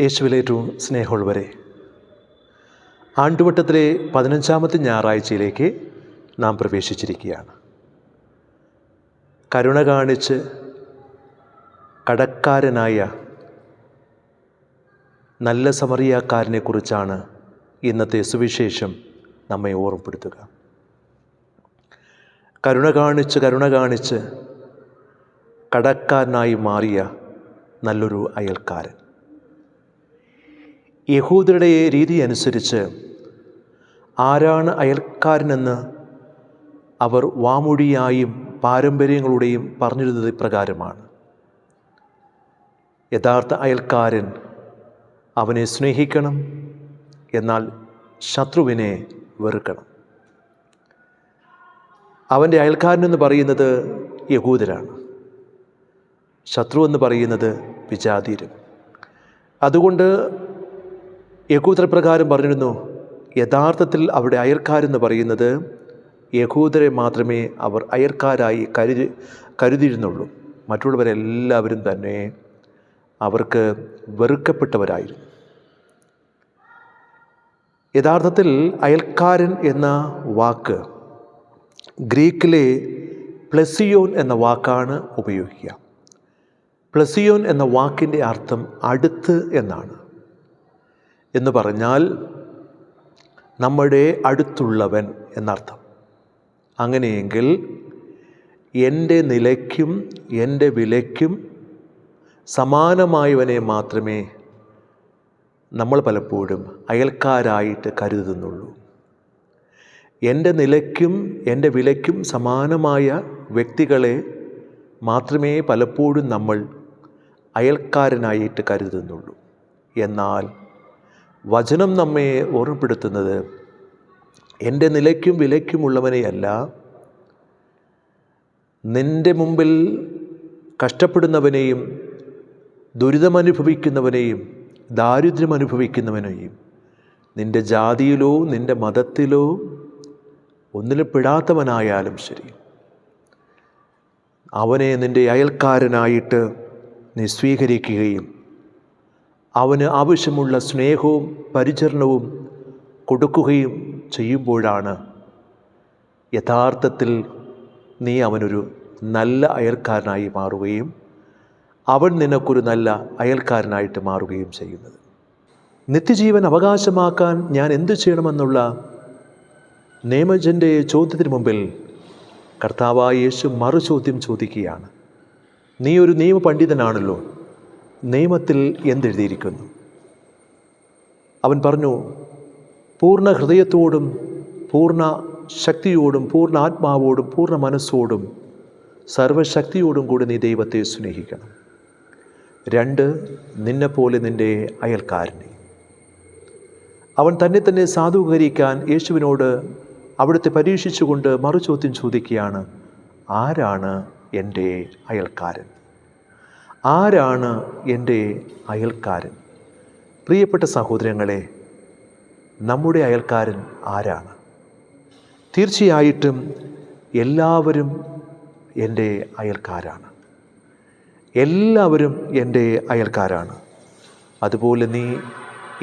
യേശുവിലേറ്റവും സ്നേഹമുള്ളവരെ ആണ്ടുവട്ടത്തിലെ പതിനഞ്ചാമത്തെ ഞായറാഴ്ചയിലേക്ക് നാം പ്രവേശിച്ചിരിക്കുകയാണ്. കരുണ കാണിച്ച് കടക്കാരനായ നല്ല സമറിയാക്കാരനെക്കുറിച്ചാണ് ഇന്നത്തെ സുവിശേഷം നമ്മെ ഓർമ്മപ്പെടുത്തുക. കരുണ കാണിച്ച് കരുണ കാണിച്ച് കടക്കാരനായി മാറിയ നല്ലൊരു അയൽക്കാരൻ. യഹൂദരുടെ രീതി അനുസരിച്ച് ആരാണ് അയൽക്കാരനെന്ന് അവർ വാമൊഴിയായും പാരമ്പര്യങ്ങളുടെയും പറഞ്ഞിരുന്നത് ഇപ്രകാരമാണ്. യഥാർത്ഥ അയൽക്കാരൻ അവനെ സ്നേഹിക്കണം എന്നാൽ ശത്രുവിനെ വെറുക്കണം. അവന്റെ അയൽക്കാരനെന്ന് പറയുന്നത് യഹൂദരാണ്. ശത്രു എന്ന് പറയുന്നത് വിജാതീരും അതുകൊണ്ട് യഹൂദർ പ്രകാരം പറഞ്ഞിരുന്നു യഥാർത്ഥത്തിൽ അവിടെ അയർക്കാരെന്ന് പറയുന്നത് യഹൂദരെ മാത്രമേ അവർ അയർക്കാരായി കരുതി കരുതിയിരുന്നുള്ളൂ. മറ്റുള്ളവരെല്ലാവരും തന്നെ അവർക്ക് വെറുക്കപ്പെട്ടവരായിരുന്നു. യഥാർത്ഥത്തിൽ അയൽക്കാരൻ എന്ന വാക്ക് ഗ്രീക്കിലെ പ്ലസിയോൻ എന്ന വാക്കാണ് ഉപയോഗിക്കുക. പ്ലസിയോൻ എന്ന വാക്കിന്റെ അർത്ഥം അടുത്ത് എന്നാണ്. എന്ന് പറഞ്ഞാൽ നമ്മുടെ അടുത്തുള്ളവൻ എന്നർത്ഥം. അങ്ങനെയെങ്കിൽ എന്റെ നിലയ്ക്കും എന്റെ വിലയ്ക്കും സമാനമായവനെ മാത്രമേ നമ്മൾ പലപ്പോഴും അയൽക്കാരായിട്ട് കരുതുന്നുള്ളൂ. എന്റെ നിലയ്ക്കും എന്റെ വിലയ്ക്കും സമാനമായ വ്യക്തികളെ മാത്രമേ പലപ്പോഴും നമ്മൾ അയൽക്കാരനായിട്ട് കരുതുന്നുള്ളൂ. എന്നാൽ വചനം നമ്മെ ഓർമ്മപ്പെടുത്തുന്നത് എന്റെ നിലയ്ക്കും വിലയ്ക്കുമുള്ളവനെയല്ല നിന്റെ മുമ്പിൽ കഷ്ടപ്പെടുന്നവനെയും ദുരിതമനുഭവിക്കുന്നവനെയും ദാരിദ്ര്യം അനുഭവിക്കുന്നവനെയും നിന്റെ ജാതിയിലോ നിന്റെ മതത്തിലോ ഒന്നിലും പെടാത്തവനായാലും ശരി. അവനെ നിന്റെ അയൽക്കാരനായിട്ട് നീ സ്വീകരിക്കുകയും അവന് ആവശ്യമുള്ള സ്നേഹവും പരിചരണവും കൊടുക്കുകയും ചെയ്യുമ്പോഴാണ് യഥാർത്ഥത്തിൽ നീ അവനൊരു നല്ല അയൽക്കാരനായി മാറുകയും അവൻ നിനക്കൊരു നല്ല അയൽക്കാരനായിട്ട് മാറുകയും ചെയ്യുന്നത്. നിത്യജീവൻ അവകാശമാക്കാൻ ഞാൻ എന്തു ചെയ്യണമെന്നുള്ള നിയമജന്റെ ചോദ്യത്തിന് മുമ്പിൽ കർത്താവായ യേശു മറുചോദ്യം ചോദിക്കുകയാണ്. നീ ഒരു നിയമ പണ്ഡിതനാണല്ലോ നിയമത്തിൽ എന്തെഴുതിയിരിക്കുന്നു? അവൻ പറഞ്ഞു പൂർണ ഹൃദയത്തോടും പൂർണ ശക്തിയോടും പൂർണ ആത്മാവോടും പൂർണ മനസ്സോടും സർവശക്തിയോടും കൂടി നീ ദൈവത്തെ സ്നേഹിക്കണം. രണ്ട് നിന്നെപ്പോലെ നിന്റെ അയൽക്കാരനെ. അവൻ തന്നെ തന്നെ സാധൂകരിക്കാൻ യേശുവിനോട് അവിടുത്തെ പരീക്ഷിച്ചുകൊണ്ട് മറുചോദ്യം ചോദിക്കുകയാണ് ആരാണ് എന്റെ അയൽക്കാരൻ? ആരാണ് എന്റെ അയൽക്കാരൻ? പ്രിയപ്പെട്ട സഹോദരങ്ങളെ നമ്മുടെ അയൽക്കാരൻ ആരാണ്? തീർച്ചയായിട്ടും എല്ലാവരും എന്റെ അയൽക്കാരാണ്. എല്ലാവരും എന്റെ അയൽക്കാരാണ്. അതുപോലെ നീ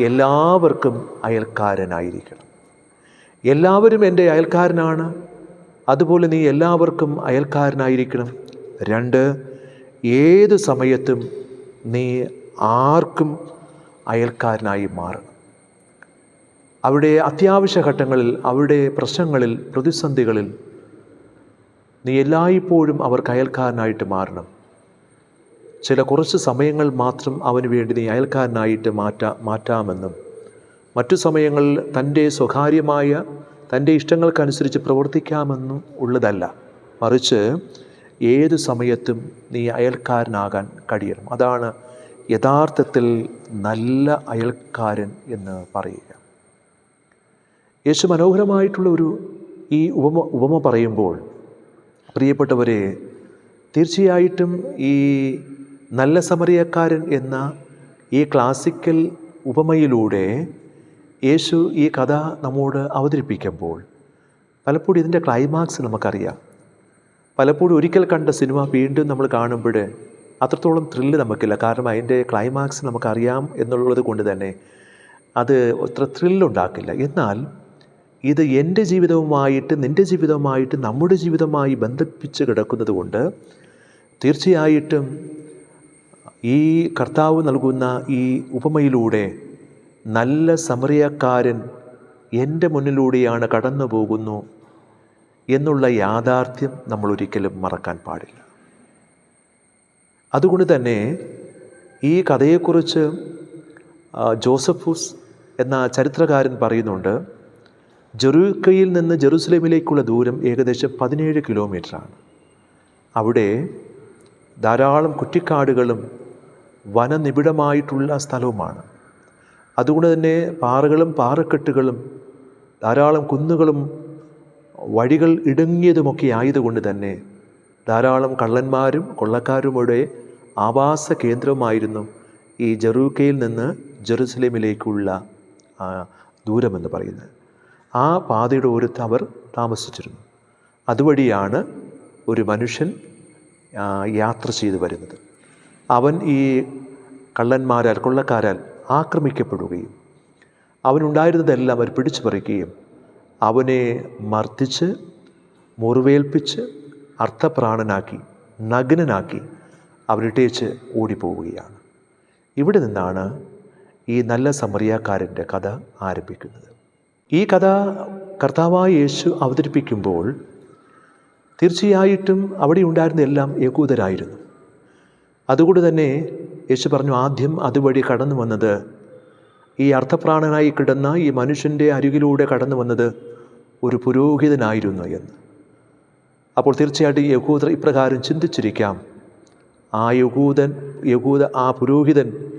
എല്ലാവർക്കും അയൽക്കാരനായിരിക്കണം. എല്ലാവരും എന്റെ അയൽക്കാരനാണ്. അതുപോലെ നീ എല്ലാവർക്കും അയൽക്കാരനായിരിക്കണം. രണ്ട് ഏത് സമയത്തും നീ ആർക്കും അയൽക്കാരനായി മാറണം. അവിടെ അത്യാവശ്യ ഘട്ടങ്ങളിൽ അവിടെ പ്രശ്നങ്ങളിൽ പ്രതിസന്ധികളിൽ നീ എല്ലായ്പ്പോഴും അവർക്ക് അയൽക്കാരനായിട്ട് മാറണം. ചില കുറച്ച് സമയങ്ങൾ മാത്രം അവന് വേണ്ടി നീ അയൽക്കാരനായിട്ട് മാറ്റാ മാറ്റാമെന്നും മറ്റു സമയങ്ങളിൽ തന്റെ സ്വകാര്യമായ തന്റെ ഇഷ്ടങ്ങൾക്കനുസരിച്ച് പ്രവർത്തിക്കാമെന്നും ഉള്ളതല്ല. മറിച്ച് ഏതു സമയത്തും നീ അയൽക്കാരനാകാൻ കഴിയണം. അതാണ് യഥാർത്ഥത്തിൽ നല്ല അയൽക്കാരൻ എന്ന് പറയുക. യേശു മനോഹരമായിട്ടുള്ള ഒരു ഈ ഉപമ ഉപമ പറയുമ്പോൾ പ്രിയപ്പെട്ടവരെ തീർച്ചയായിട്ടും ഈ നല്ല സമറിയക്കാരൻ എന്ന ഈ ക്ലാസിക്കൽ ഉപമയിലൂടെ യേശു ഈ കഥ നമ്മോട് അവതരിപ്പിക്കുമ്പോൾ പലപ്പോഴും ഇതിന്റെ ക്ലൈമാക്സ് നമുക്കറിയാം. പലപ്പോഴും ഒരിക്കൽ കണ്ട സിനിമ വീണ്ടും നമ്മൾ കാണുമ്പോൾ അത്രത്തോളം ത്രില്ല് നമുക്കില്ല. കാരണം അതിന്റെ ക്ലൈമാക്സ് നമുക്കറിയാം എന്നുള്ളത് കൊണ്ട് തന്നെ അത് അത്ര ത്രില്ലുണ്ടാക്കില്ല എന്നാൽ ഇത് എന്റെ ജീവിതവുമായിട്ട് നിന്റെ ജീവിതവുമായിട്ട് നമ്മുടെ ജീവിതവുമായി ബന്ധിപ്പിച്ച് കിടക്കുന്നത് കൊണ്ട് തീർച്ചയായിട്ടും ഈ കർത്താവ് നൽകുന്ന ഈ ഉപമയിലൂടെ നല്ല സമറിയക്കാരൻ എന്റെ മുന്നിലൂടെയാണ് കടന്നു പോകുന്നു എന്നുള്ള യാഥാർത്ഥ്യം നമ്മൾ ഒരിക്കലും മറക്കാൻ പാടില്ല. അതുകൊണ്ട് തന്നെ ഈ കഥയെക്കുറിച്ച് ജോസഫൂസ് എന്ന ചരിത്രകാരൻ പറയുന്നുണ്ട് ജെറൂക്കയിൽ നിന്ന് ജെറുസലേമിലേക്കുള്ള ദൂരം ഏകദേശം പതിനേഴ് കിലോമീറ്ററാണ്. അവിടെ ധാരാളം കുറ്റിക്കാടുകളും വനനിബിഡമായിട്ടുള്ള സ്ഥലവുമാണ്. അതുകൊണ്ട് തന്നെ പാറകളും പാറക്കെട്ടുകളും ധാരാളം കുന്നുകളും വഴികൾ ഇടുങ്ങിയതുമൊക്കെ ആയതുകൊണ്ട് തന്നെ ധാരാളം കള്ളന്മാരും കൊള്ളക്കാരുമൂടെ ആവാസ കേന്ദ്രമായിരുന്നു ഈ ജെറൂക്കയിൽ നിന്ന് ജെറുസലേമിലേക്കുള്ള ദൂരമെന്ന് പറയുന്നത്. ആ പാതയുടെ ഓരത്ത് അവർ താമസിച്ചിരുന്നു. അതുവഴിയാണ് ഒരു മനുഷ്യൻ യാത്ര ചെയ്തു വരുന്നത്. അവൻ ഈ കള്ളന്മാരാൽ കൊള്ളക്കാരാൽ ആക്രമിക്കപ്പെടുകയും അവനുണ്ടായിരുന്നതെല്ലാം അവർ പിടിച്ചു പറിക്കുകയും അവനെ മർദ്ദിച്ച് മുറിവേൽപ്പിച്ച് അർത്ഥപ്രാണനാക്കി നഗ്നനാക്കി അവരിട്ടേച്ച് ഓടിപ്പോവുകയാണ്. ഇവിടെ നിന്നാണ് ഈ നല്ല സമറിയാക്കാരന്റെ കഥ ആരംഭിക്കുന്നത്. ഈ കഥ കർത്താവായ യേശു അവതരിപ്പിക്കുമ്പോൾ തീർച്ചയായിട്ടും അവിടെ ഉണ്ടായിരുന്ന എല്ലാം യകൂദരായിരുന്നു അതുകൊണ്ട് തന്നെ യേശു പറഞ്ഞു ആദ്യം അതുവഴി കടന്നു വന്നത് ഈ അർത്ഥപ്രാണനായി കിടന്ന ഈ മനുഷ്യന്റെ അരികിലൂടെ കടന്നു വന്നത് ഒരു പുരോഹിതനായിരുന്നു എന്ന്. അപ്പോൾ തീർച്ചയായിട്ടും യഹൂദർ ഇപ്രകാരം ചിന്തിച്ചിരിക്കാം. ആ യഹൂദൻ യഹൂദ ആ പുരോഹിതൻ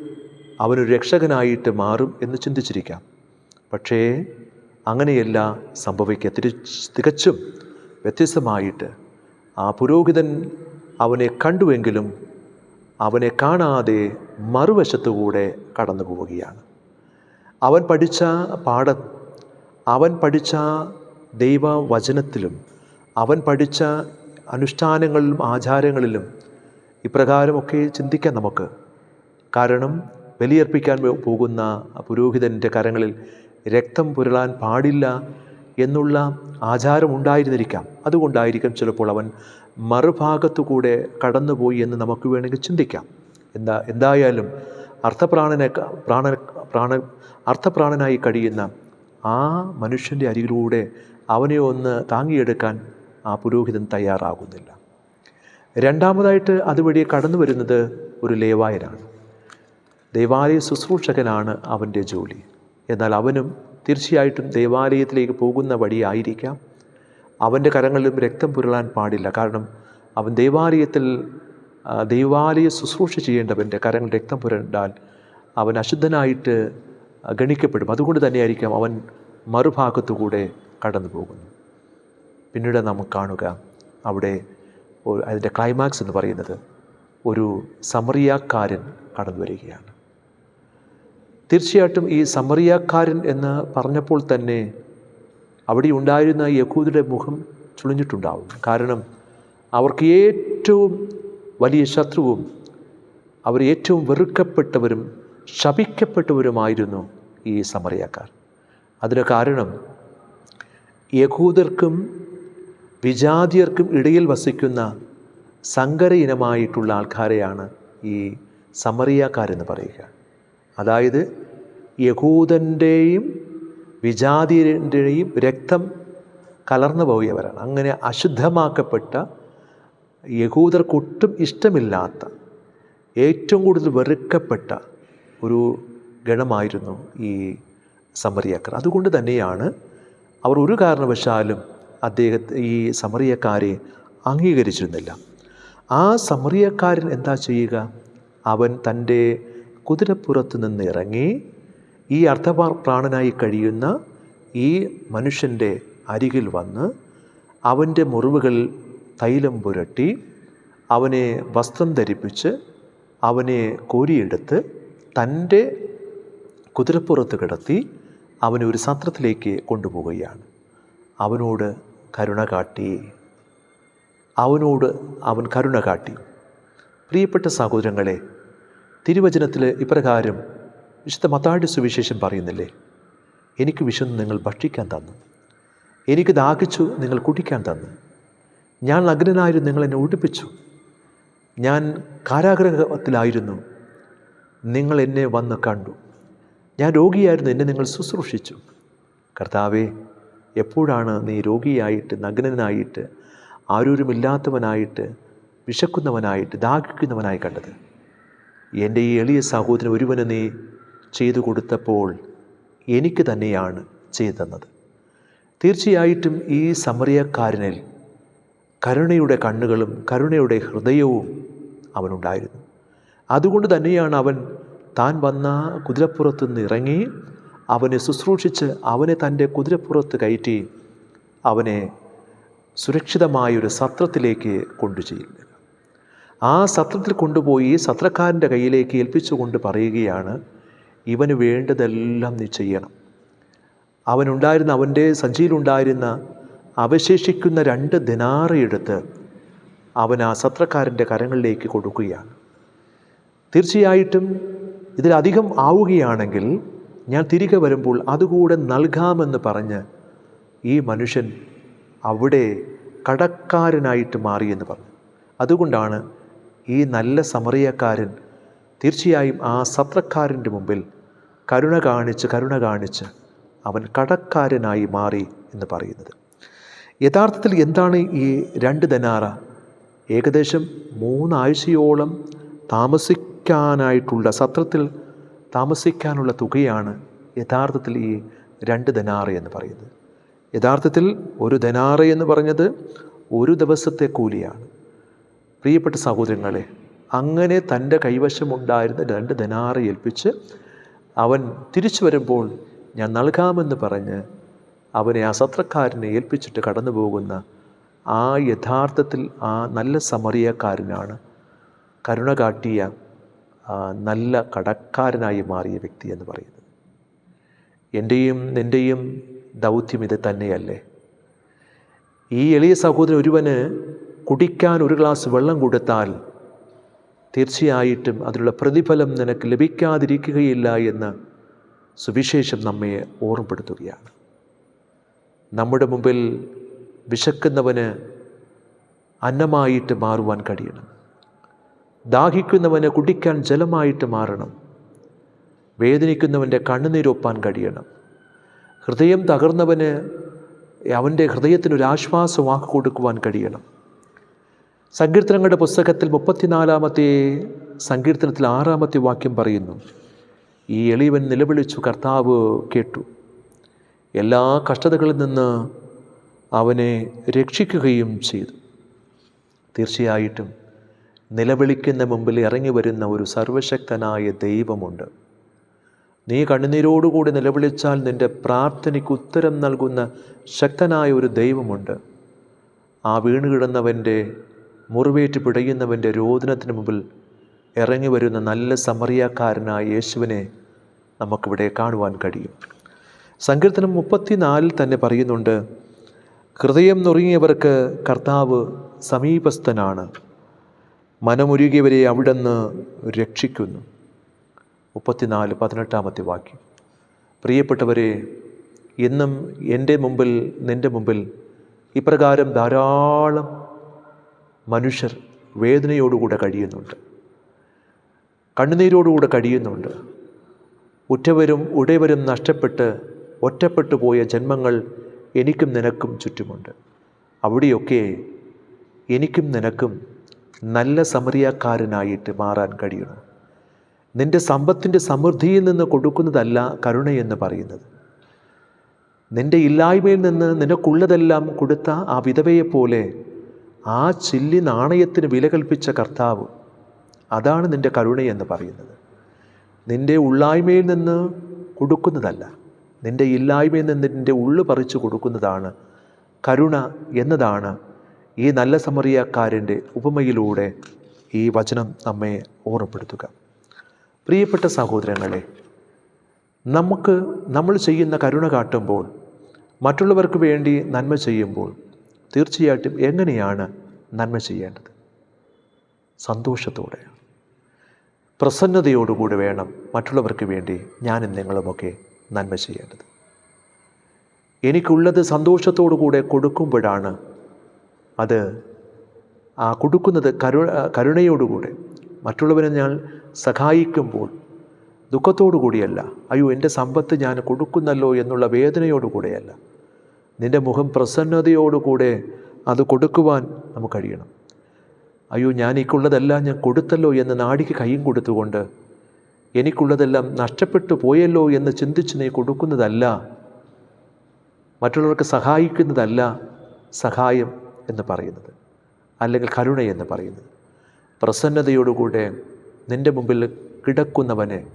അവനൊരു രക്ഷകനായിട്ട് മാറും എന്ന് ചിന്തിച്ചിരിക്കാം. പക്ഷേ അങ്ങനെയല്ല സംഭവിക്കുക. തിരി തികച്ചും വ്യത്യസ്തമായിട്ട് ആ പുരോഹിതൻ അവനെ കണ്ടുവെങ്കിലും അവനെ കാണാതെ മറുവശത്തുകൂടെ കടന്നു പോവുകയാണ് അവൻ പഠിച്ച പാഠം അവൻ പഠിച്ച ദൈവവചനത്തിലും അവൻ പഠിച്ച അനുഷ്ഠാനങ്ങളിലും ആചാരങ്ങളിലും ഇപ്രകാരമൊക്കെ ചിന്തിക്കാം നമുക്ക്. കാരണം ബലിയർപ്പിക്കാൻ പോകുന്ന പുരോഹിതന്റെ കരങ്ങളിൽ രക്തം പുരളാൻ പാടില്ല എന്നുള്ള ആചാരം ഉണ്ടായിരുന്നിരിക്കാം അതുകൊണ്ടായിരിക്കും ചിലപ്പോൾ അവൻ മറുഭാഗത്തുകൂടെ കടന്നുപോയി എന്ന് നമുക്ക് വേണമെങ്കിൽ ചിന്തിക്കാം. എന്താ എന്തായാലും അർത്ഥപ്രാണനെ പ്രാണ പ്രാണ അർത്ഥപ്രാണനായി കഴിയുന്ന ആ മനുഷ്യന്റെ അരികിലൂടെ അവനെ ഒന്ന് താങ്ങിയെടുക്കാൻ ആ പുരോഹിതൻ തയ്യാറാകുന്നില്ല. രണ്ടാമതായിട്ട് അതുവഴി കടന്നു വരുന്നത് ഒരു ലേവായനാണ്. ദേവാലയ ശുശ്രൂഷകനാണ് അവന്റെ ജോലി. എന്നാൽ അവനും തീർച്ചയായിട്ടും ദേവാലയത്തിലേക്ക് പോകുന്ന വഴിയായിരിക്കാം. അവന്റെ കരങ്ങളിലും രക്തം പുരളാൻ പാടില്ല. കാരണം അവൻ ദേവാലയത്തിൽ ദൈവാലയ ശുശ്രൂഷ ചെയ്യേണ്ടവന്റെ കരങ്ങൾ രക്തം പുരണ്ടാൽ അവൻ അശുദ്ധനായിട്ട് ഗണിക്കപ്പെടും. അതുകൊണ്ട് തന്നെയായിരിക്കാം അവൻ മറുഭാഗത്തുകൂടെ കടന്നു പോകുന്നു. പിന്നീട് നമുക്ക് കാണുക അവിടെ അതിന്റെ ക്ലൈമാക്സ് എന്ന് പറയുന്നത് ഒരു സമറിയാക്കാരൻ കടന്നു വരികയാണ്. തീർച്ചയായിട്ടും ഈ സമറിയാക്കാരൻ എന്ന് പറഞ്ഞപ്പോൾ തന്നെ അവിടെ ഉണ്ടായിരുന്ന യഹൂദരുടെ മുഖം ചുളിഞ്ഞിട്ടുണ്ടാവും. കാരണം അവർക്ക് ഏറ്റവും വലിയ ശത്രുവും അവർ ഏറ്റവും വെറുക്കപ്പെട്ടവരും ശപിക്കപ്പെട്ടവരുമായിരുന്നു ഈ സമറിയാക്കാർ. അതിന് കാരണം യഹൂദർക്കും വിജാതിയർക്കും ഇടയിൽ വസിക്കുന്ന സങ്കര ഇനമായിട്ടുള്ള ആൾക്കാരെയാണ് ഈ സമറിയാക്കാരെന്ന് പറയുക. അതായത് യഹൂദന്റെയും വിജാതിയന്റെയും രക്തം കലർന്നു പോയവരാണ്. അങ്ങനെ അശുദ്ധമാക്കപ്പെട്ട യഹൂദർക്കൊട്ടും ഇഷ്ടമില്ലാത്ത ഏറ്റവും കൂടുതൽ വെറുക്കപ്പെട്ട ഒരു ഗണമായിരുന്നു ഈ സമറിയാക്കർ. അതുകൊണ്ട് തന്നെയാണ് അവർ ഒരു കാരണവശാലും അദ്ദേഹത്തെ ഈ സമറിയക്കാരെ അംഗീകരിച്ചിരുന്നില്ല. ആ സമറിയക്കാരൻ എന്താ ചെയ്യുക? അവൻ തന്റെ കുതിരപ്പുറത്ത് നിന്ന് ഇറങ്ങി ഈ അർത്ഥപ്രാണനായി കഴിയുന്ന ഈ മനുഷ്യന്റെ അരികിൽ വന്ന് അവന്റെ മുറിവുകൾ തൈലം പുരട്ടി അവനെ വസ്ത്രം ധരിപ്പിച്ച് അവനെ കോരിയെടുത്ത് തന്റെ കുതിരപ്പുറത്ത് കിടത്തി അവനെ ഒരു സത്രത്തിലേക്ക് കൊണ്ടുപോവുകയാണ്. അവനോട് കരുണ കാട്ടി. അവനോട് അവൻ കരുണ കാട്ടി. പ്രിയപ്പെട്ട സഹോദരങ്ങളെ തിരുവചനത്തിൽ ഇപ്രകാരം വിശുദ്ധ മത്താടി സുവിശേഷം പറയുന്നില്ലേ? എനിക്ക് വിശന്ന് നിങ്ങൾ ഭക്ഷിക്കാൻ തന്നു. എനിക്ക് ദാഹിച്ചു നിങ്ങൾ കുടിക്കാൻ തന്നു. ഞാൻ നഗ്നനായിരുന്നു നിങ്ങൾ എന്നെ ഉടുപ്പിച്ചു. ഞാൻ കാരാഗ്രഹത്തിലായിരുന്നു. നിങ്ങൾ എന്നെ വന്ന് കണ്ടു. ഞാൻ രോഗിയായിരുന്നു എന്നെ നിങ്ങൾ ശുശ്രൂഷിച്ചു. കർത്താവെ എപ്പോഴാണ് നീ രോഗിയായിട്ട് നഗ്നനായിട്ട് ആരോരുമില്ലാത്തവനായിട്ട് വിശക്കുന്നവനായിട്ട് ദാഹിക്കുന്നവനായി കണ്ടത്? എന്റെ ഈ എളിയ സഹോദരൻ ഒരുവന് നീ ചെയ്തു കൊടുത്തപ്പോൾ എനിക്ക് തന്നെയാണ് ചെയ്തു തന്നത്. തീർച്ചയായിട്ടും ഈ സമറിയക്കാരനിൽ കരുണയുടെ കണ്ണുകളും കരുണയുടെ ഹൃദയവും അവനുണ്ടായിരുന്നു. അതുകൊണ്ട് തന്നെയാണ് അവൻ താൻ വന്ന കുതിരപ്പുറത്തു നിന്ന് ഇറങ്ങി അവനെ ശുശ്രൂഷിച്ച് അവനെ തന്റെ കുതിരപ്പുറത്ത് കയറ്റി അവനെ സുരക്ഷിതമായൊരു സത്രത്തിലേക്ക് കൊണ്ടുചെല്ലുക ആ സത്രത്തിൽ കൊണ്ടുപോയി സത്രക്കാരന്റെ കയ്യിലേക്ക് ഏൽപ്പിച്ചുകൊണ്ട് പറയുകയാണ് ഇവന് വേണ്ടതെല്ലാം നീ ചെയ്യണം. അവനുണ്ടായിരുന്ന അവന്റെ സഞ്ചിയിലുണ്ടായിരുന്ന അവശേഷിക്കുന്ന രണ്ട് ദിനാറയെടുത്ത് അവൻ ആ സത്രക്കാരന്റെ കരങ്ങളിലേക്ക് കൊടുക്കുകയാണ്. തീർച്ചയായിട്ടും ഇതിലധികം ആവുകയാണെങ്കിൽ ഞാൻ തിരികെ വരുമ്പോൾ അതുകൂടെ നൽകാമെന്ന് പറഞ്ഞ് ഈ മനുഷ്യൻ അവിടെ കടക്കാരനായിട്ട് മാറിയെന്ന് പറഞ്ഞു. അതുകൊണ്ടാണ് ഈ നല്ല സമറിയക്കാരൻ തീർച്ചയായും ആ സത്രക്കാരന്റെ മുമ്പിൽ കരുണ കാണിച്ച് കരുണ കാണിച്ച് അവൻ കടക്കാരനായി മാറി എന്ന് പറയുന്നത്. യഥാർത്ഥത്തിൽ എന്താണ് ഈ രണ്ട് ധനാറ ഏകദേശം മൂന്നാഴ്ചയോളം താമസിക്കാനായിട്ടുള്ള സത്രത്തിൽ താമസിക്കാനുള്ള തുകയാണ് യഥാർത്ഥത്തിൽ ഈ രണ്ട് ധനാറ എന്ന് പറയുന്നത്. യഥാർത്ഥത്തിൽ ഒരു ധനാറ എന്ന് പറഞ്ഞത് ഒരു ദിവസത്തെ കൂലിയാണ്. പ്രിയപ്പെട്ട സഹോദരങ്ങളെ അങ്ങനെ തന്റെ കൈവശമുണ്ടായിരുന്ന രണ്ട് ധനാറ ഏൽപ്പിച്ച് അവൻ തിരിച്ചു വരുമ്പോൾ ഞാൻ നൽകാമെന്ന് പറഞ്ഞ് അവനെ ആ സത്രക്കാരനെ ഏൽപ്പിച്ചിട്ട് കടന്നു പോകുന്ന ആ യഥാർത്ഥത്തിൽ ആ നല്ല സമറിയക്കാരനാണ് കരുണ കാട്ടിയ നല്ല കടക്കാരനായി മാറിയ വ്യക്തി എന്ന് പറയുന്നത്. എന്റെയും നിന്റെയും ദൗത്യം ഇത് തന്നെയല്ലേ? ഈ എളിയ സഹോദരൻ ഒരുവന് കുടിക്കാൻ ഒരു ഗ്ലാസ് വെള്ളം കൊടുത്താൽ തീർച്ചയായിട്ടും അതിനുള്ള പ്രതിഫലം നിനക്ക് ലഭിക്കാതിരിക്കുകയില്ല എന്ന് സുവിശേഷം നമ്മെ ഓർമ്മപ്പെടുത്തുകയാണ്. നമ്മുടെ മുമ്പിൽ വിശക്കുന്നവന് അന്നമായിട്ട് മാറുവാൻ കഴിയണം. ദാഹിക്കുന്നവന് കുടിക്കാൻ ജലമായിട്ട് മാറണം. വേദനിക്കുന്നവന്റെ കണ്ണുനീരൊപ്പാൻ കഴിയണം. ഹൃദയം തകർന്നവന് അവന്റെ ഹൃദയത്തിനൊരു ആശ്വാസവാക്ക് കൊടുക്കുവാൻ കഴിയണം. സങ്കീർത്തനങ്ങളുടെ പുസ്തകത്തിൽ മുപ്പത്തിനാലാമത്തെ സങ്കീർത്തനത്തിൽ ആറാമത്തെ വാക്യം പറയുന്നു. ഈ എളിവൻ നിലവിളിച്ചു കർത്താവ് കേട്ടു. എല്ലാ കഷ്ടതകളിൽ നിന്ന് അവനെ രക്ഷിക്കുകയും ചെയ്തു. തീർച്ചയായിട്ടും നിലവിളിക്കുന്ന മുമ്പിൽ ഇറങ്ങി വരുന്ന ഒരു സർവശക്തനായ ദൈവമുണ്ട്. നീ കണ്ണുനീരോടുകൂടി നിലവിളിച്ചാൽ നിന്റെ പ്രാർത്ഥനയ്ക്ക് ഉത്തരം നൽകുന്ന ശക്തനായ ഒരു ദൈവമുണ്ട്. ആ വീണ് കിടന്നവന്റെ മുറിവേറ്റ് പിടയുന്നവന്റെ രോദനത്തിന് മുമ്പിൽ ഇറങ്ങി വരുന്ന നല്ല സമറിയാക്കാരനായ യേശുവിനെ നമുക്കിവിടെ കാണുവാൻ കഴിയും. സങ്കീർത്തനം മുപ്പത്തിനാലിൽ തന്നെ പറയുന്നുണ്ട് ഹൃദയം നുറുങ്ങിയവർക്ക് കർത്താവ് സമീപസ്ഥനാണ്. മനമുരുകിയവരെ അവിടുന്ന് രക്ഷിക്കുന്നു. മുപ്പത്തിനാല് പതിനെട്ടാമത്തെ വാക്യം. പ്രിയപ്പെട്ടവരെ എന്നും എന്റെ മുമ്പിൽ നിന്റെ മുമ്പിൽ ഇപ്രകാരം ധാരാളം മനുഷ്യർ വേദനയോടുകൂടെ കഴിയുന്നുണ്ട്. കണ്ണുനീരോടുകൂടെ കഴിയുന്നുണ്ട്. ഉറ്റവരും ഉടയവരും നഷ്ടപ്പെട്ട് ഒറ്റപ്പെട്ടു പോയ ജന്മങ്ങൾ എനിക്കും നിനക്കും ചുറ്റുമുണ്ട്. അവിടെയൊക്കെ എനിക്കും നിനക്കും നല്ല സമറിയാക്കാരനായിട്ട് മാറാൻ കഴിയണം. നിന്റെ സമ്പത്തിന്റെ സമൃദ്ധിയിൽ നിന്ന് കൊടുക്കുന്നതല്ല കരുണയെന്ന് പറയുന്നത്. നിന്റെ ഇല്ലായ്മയിൽ നിന്ന് നിനക്കുള്ളതെല്ലാം കൊടുത്ത ആ വിധവയെപ്പോലെ ആ ചില്ലി നാണയത്തിന് വില കൽപ്പിച്ച കർത്താവ് അതാണ് നിന്റെ കരുണയെന്ന് പറയുന്നത്. നിന്റെ ഉള്ളായ്മയിൽ നിന്ന് കൊടുക്കുന്നതല്ല നിന്റെ ഇല്ലായ്മയിൽ നിന്ന് നിന്റെ ഉള്ളു പറിച്ചു കൊടുക്കുന്നതാണ് കരുണ എന്നതാണ് ഈ നല്ല സമറിയക്കാരന്റെ ഉപമയിലൂടെ ഈ വചനം നമ്മെ ഓർമ്മപ്പെടുത്തുക. പ്രിയപ്പെട്ട സഹോദരങ്ങളെ നമുക്ക് നമ്മൾ ചെയ്യുന്ന കരുണ കാട്ടുമ്പോൾ മറ്റുള്ളവർക്ക് വേണ്ടി നന്മ ചെയ്യുമ്പോൾ തീർച്ചയായിട്ടും എങ്ങനെയാണ് നന്മ ചെയ്യേണ്ടത്? സന്തോഷത്തോടെ. പ്രസന്നതയോടുകൂടി വേണം മറ്റുള്ളവർക്ക് വേണ്ടി ഞാനും നിങ്ങളുമൊക്കെ നന്മ ചെയ്യേണ്ടത്. എനിക്കുള്ളത് സന്തോഷത്തോടു കൂടെ കൊടുക്കുമ്പോഴാണ് അത് ആ കൊടുക്കുന്നത് കരു കരുണയോടുകൂടെ. മറ്റുള്ളവരെ ഞാൻ സഹായിക്കുമ്പോൾ ദുഃഖത്തോടു കൂടിയല്ല അയ്യോ എന്റെ സമ്പത്ത് ഞാൻ കൊടുക്കുന്നല്ലോ എന്നുള്ള വേദനയോടുകൂടെയല്ല. നിന്റെ മുഖം പ്രസന്നതയോടുകൂടെ അത് കൊടുക്കുവാൻ നമുക്ക് കഴിയണം. അയ്യോ ഞാനിക്കുള്ളതെല്ലാം ഞാൻ കൊടുത്തല്ലോ എന്ന് നാടിക്ക് കൈയും കൊടുത്തുകൊണ്ട് എനിക്കുള്ളതെല്ലാം നഷ്ടപ്പെട്ടു പോയല്ലോ എന്ന് ചിന്തിച്ച് നീ കൊടുക്കുന്നതല്ല. മറ്റുള്ളവർക്ക് സഹായിക്കുന്നതല്ല സഹായം എന്ന് പറയുന്നത്. അല്ലെങ്കിൽ കരുണ എന്ന് പറയുന്നത്. പ്രസന്നതയോടുകൂടെ നിന്റെ മുമ്പിൽ കിടക്കുന്നവനെ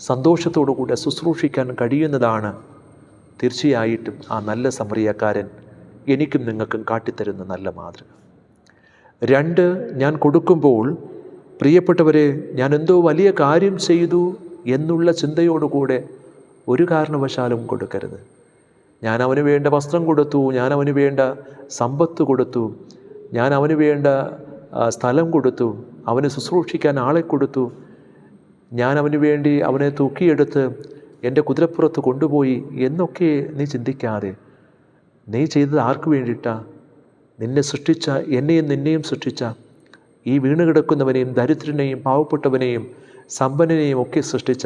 സന്തോഷത്തോടുകൂടെ ശുശ്രൂഷിക്കാൻ കഴിയുന്നതാണ് തീർച്ചയായിട്ടും ആ നല്ല സമറിയക്കാരൻ എനിക്കും നിങ്ങൾക്കും കാട്ടിത്തരുന്ന നല്ല മാതൃക. രണ്ട് ഞാൻ കൊടുക്കുമ്പോൾ പ്രിയപ്പെട്ടവരെ ഞാൻ എന്തോ വലിയ കാര്യം ചെയ്തു എന്നുള്ള ചിന്തയോടുകൂടെ ഒരു കാരണവശാലും കൊടുക്കരുത്. ഞാൻ അവന് വേണ്ട വസ്ത്രം കൊടുത്തു ഞാൻ അവന് വേണ്ട സമ്പത്ത് കൊടുത്തു ഞാൻ അവന് വേണ്ട സ്ഥലം കൊടുത്തു അവന് ശുശ്രൂഷിക്കാൻ ആളെ കൊടുത്തു ഞാൻ അവന് വേണ്ടി അവനെ തൂക്കിയെടുത്ത് എന്റെ കുതിരപ്പുറത്ത് കൊണ്ടുപോയി എന്നൊക്കെ നീ ചിന്തിക്കാതെ നീ ചെയ്തത് ആർക്ക് വേണ്ടിയിട്ടാ? നിന്നെ സൃഷ്ടിച്ച എന്നെയും നിന്നെയും സൃഷ്ടിച്ച ഈ വീണ് കിടക്കുന്നവനെയും ദരിദ്രനെയും പാവപ്പെട്ടവനെയും സമ്പന്നനെയും ഒക്കെ സൃഷ്ടിച്ച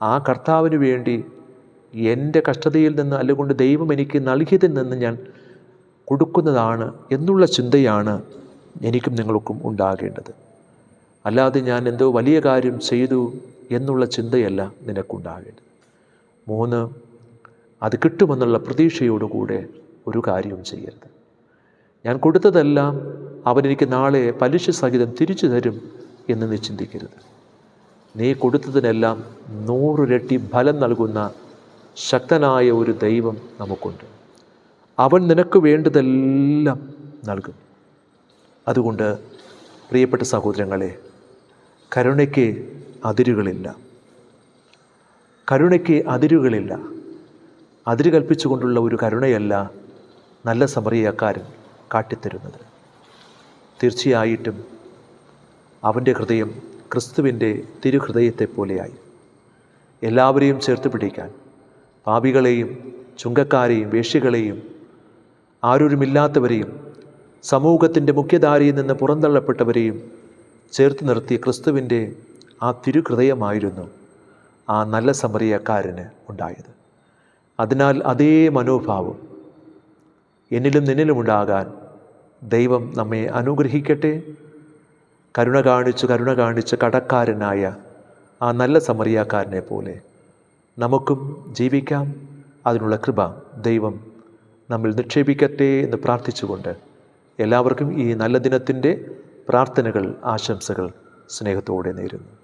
ആ കർത്താവിന് വേണ്ടി എന്റെ കഷ്ടതയിൽ നിന്ന് അല്ലുകൊണ്ട് ദൈവം എനിക്ക് നൽകിയതിൽ നിന്ന് ഞാൻ കൊടുക്കുന്നതാണ് എന്നുള്ള ചിന്തയാണ് എനിക്കും നിങ്ങൾക്കും ഉണ്ടാകേണ്ടത്. അല്ലാതെ ഞാൻ എന്തോ വലിയ കാര്യം ചെയ്തു എന്നുള്ള ചിന്തയല്ല നിനക്കുണ്ടാകേണ്ടത്. മൂന്ന് അത് കിട്ടുമെന്നുള്ള പ്രതീക്ഷയോടുകൂടെ ഒരു കാര്യവും ചെയ്യരുത്. ഞാൻ കൊടുത്തതെല്ലാം അവനെനിക്ക് നാളെ പലിശ സഹിതം തിരിച്ചു തരും എന്ന് നീ ചിന്തിക്കരുത്. നീ കൊടുത്തതിനെല്ലാം നൂറിരട്ടി ഫലം നൽകുന്ന ശക്തനായ ഒരു ദൈവം നമുക്കുണ്ട്. അവൻ നിനക്ക് വേണ്ടതെല്ലാം നൽകും അതുകൊണ്ട് പ്രിയപ്പെട്ട സഹോദരങ്ങളെ കരുണയ്ക്ക് അതിരുകളില്ല. കരുണയ്ക്ക് അതിരുകളില്ല. അതിര് കൽപ്പിച്ചുകൊണ്ടുള്ള ഒരു കരുണയല്ല നല്ല സമറിയക്കാരൻ കാട്ടിത്തരുന്നത്. തീർച്ചയായിട്ടും അവന്റെ ഹൃദയം ക്രിസ്തുവിന്റെ തിരുഹൃദയത്തെ പോലെയായി എല്ലാവരെയും ചേർത്ത് പിടിക്കാൻ പാപികളെയും ചുങ്കക്കാരെയും വേശ്യകളെയും ആരൊരുമില്ലാത്തവരെയും സമൂഹത്തിന്റെ മുഖ്യധാരയിൽ നിന്ന് പുറന്തള്ളപ്പെട്ടവരെയും ചേർത്ത് നിർത്തിയ ക്രിസ്തുവിന്റെ ആ തിരുഹൃദയമായിരുന്നു ആ നല്ല സമറിയക്കാരന് ഉണ്ടായത്. അതിനാൽ അതേ മനോഭാവം എന്നിലും നിന്നിലും ഉണ്ടാകാൻ ദൈവം നമ്മെ അനുഗ്രഹിക്കട്ടെ. കരുണ കാണിച്ച് കരുണ കാണിച്ച് കടക്കാരനായ ആ നല്ല സമറിയാക്കാരനെ പോലെ നമുക്കും ജീവിക്കാം. അതിനുള്ള കൃപ ദൈവം നമ്മിൽ നിക്ഷേപിക്കട്ടെ എന്ന് പ്രാർത്ഥിച്ചുകൊണ്ട് എല്ലാവർക്കും ഈ നല്ല ദിനത്തിന്റെ പ്രാർത്ഥനകൾ ആശംസകൾ സ്നേഹത്തോടെ നേരുന്നു.